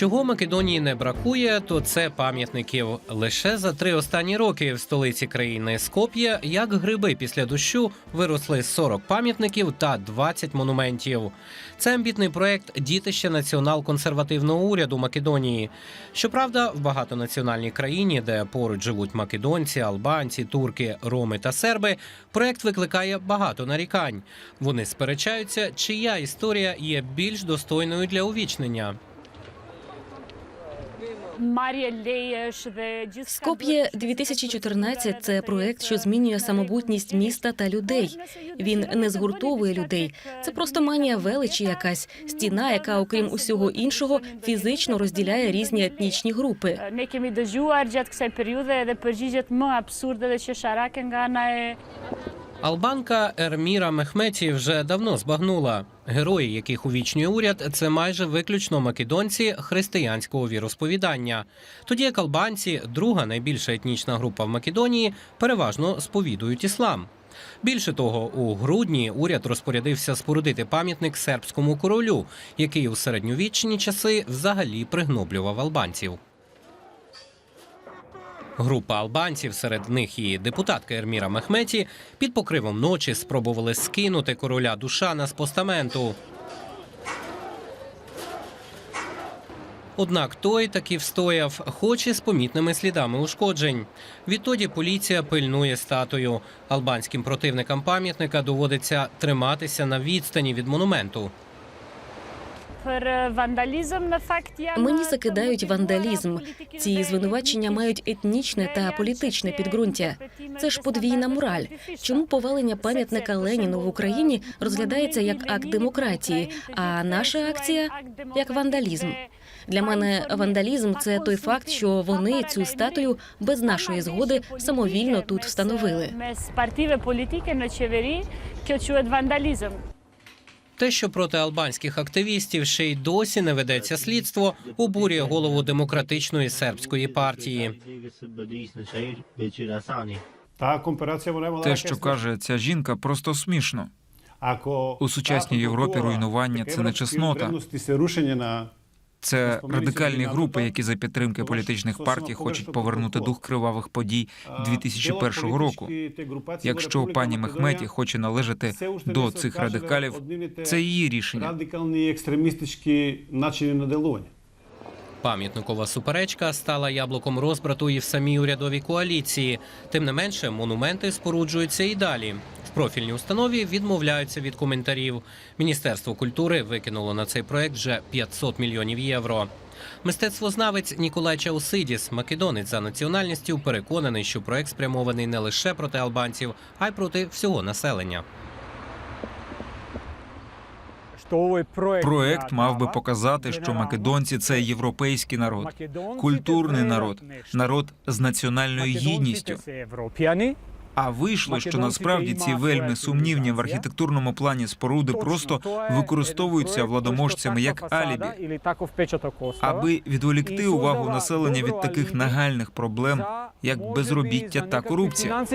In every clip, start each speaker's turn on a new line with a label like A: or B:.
A: Чого Македонії не бракує, то це пам'ятників. Лише за три останні роки в столиці країни Скоп'є, як гриби після дощу, виросли 40 пам'ятників та 20 монументів. Це амбітний проект дітище націонал-консервативного уряду Македонії. Щоправда, в багатонаціональній країні, де поруч живуть македонці, албанці, турки, роми та серби, проект викликає багато нарікань. Вони сперечаються, чия історія є більш достойною для увічнення.
B: Скоп'є 2014 – це проект, що змінює самобутність міста та людей. Він не згуртовує людей. Це просто манія величі, якась стіна, яка, окрім усього іншого, фізично розділяє різні етнічні групи.
C: Kësaj periudhe edhe përgjigjet më
A: Албанка Ерміра Мехметі вже давно збагнула. Герої, яких увічнює уряд, це майже виключно македонці християнського віросповідання. Тоді як албанці, друга найбільша етнічна група в Македонії, переважно сповідують іслам. Більше того, у грудні уряд розпорядився спорудити пам'ятник сербському королю, який у середньовічні часи взагалі пригноблював албанців. Група албанців, серед них і депутатка Ерміра Мехметі, під покривом ночі спробували скинути короля Душана з постаменту. Однак той таки встояв, хоч і з помітними слідами ушкоджень. Відтоді поліція пильнує статую. Албанським противникам пам'ятника доводиться триматися на відстані від монументу.
B: Мені закидають вандалізм. Ці звинувачення мають етнічне та політичне підґрунтя. Це ж подвійна мораль. Чому повалення пам'ятника Леніну в Україні розглядається як акт демократії, а наша акція як вандалізм? Для мене вандалізм це той факт, що вони цю статую без нашої згоди самовільно тут встановили.
C: Partive politike në qeveri, kjo quhet vandalizëm.
A: Те, що проти албанських активістів ще й досі не ведеться слідство, обурює голову демократичної сербської партії.
D: Те, що каже ця жінка, просто смішно.
E: у
D: сучасній Європі руйнування це не чеснота. Це радикальні групи, які за підтримки політичних партій хочуть повернути дух кривавих подій 2001 року. Якщо пані Мехметі хоче належати до цих радикалів, це її рішення.
E: радикальні екстремістичні начини на делоні.
A: Пам'ятникова суперечка стала яблуком розбрату і в самій урядовій коаліції. Тим не менше, монументи споруджуються і далі. В профільній установі відмовляються від коментарів. Міністерство культури викинуло на цей проект вже 500 мільйонів євро. Мистецтвознавець Ніколай Чаусидіс, македонець за національністю, переконаний, що проект спрямований не лише проти албанців, а й проти всього населення.
D: Проект мав би показати, що македонці це європейський народ, культурний народ, народ з національною гідністю. А вийшло, що насправді ці вельми сумнівні в архітектурному плані споруди просто використовуються владоможцями як алібі, аби відволікти увагу населення від таких нагальних проблем, як безробіття та корупція.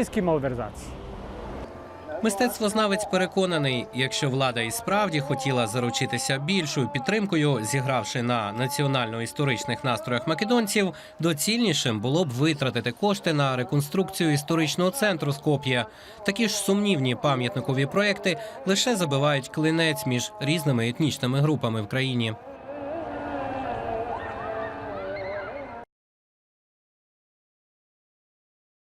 A: Мистецтвознавець переконаний, якщо влада і справді хотіла заручитися більшою підтримкою, зігравши на національно-історичних настроях македонців, доцільнішим було б витратити кошти на реконструкцію історичного центру Скоп'я. Такі ж сумнівні пам'ятникові проекти лише забивають клинець між різними етнічними групами в країні.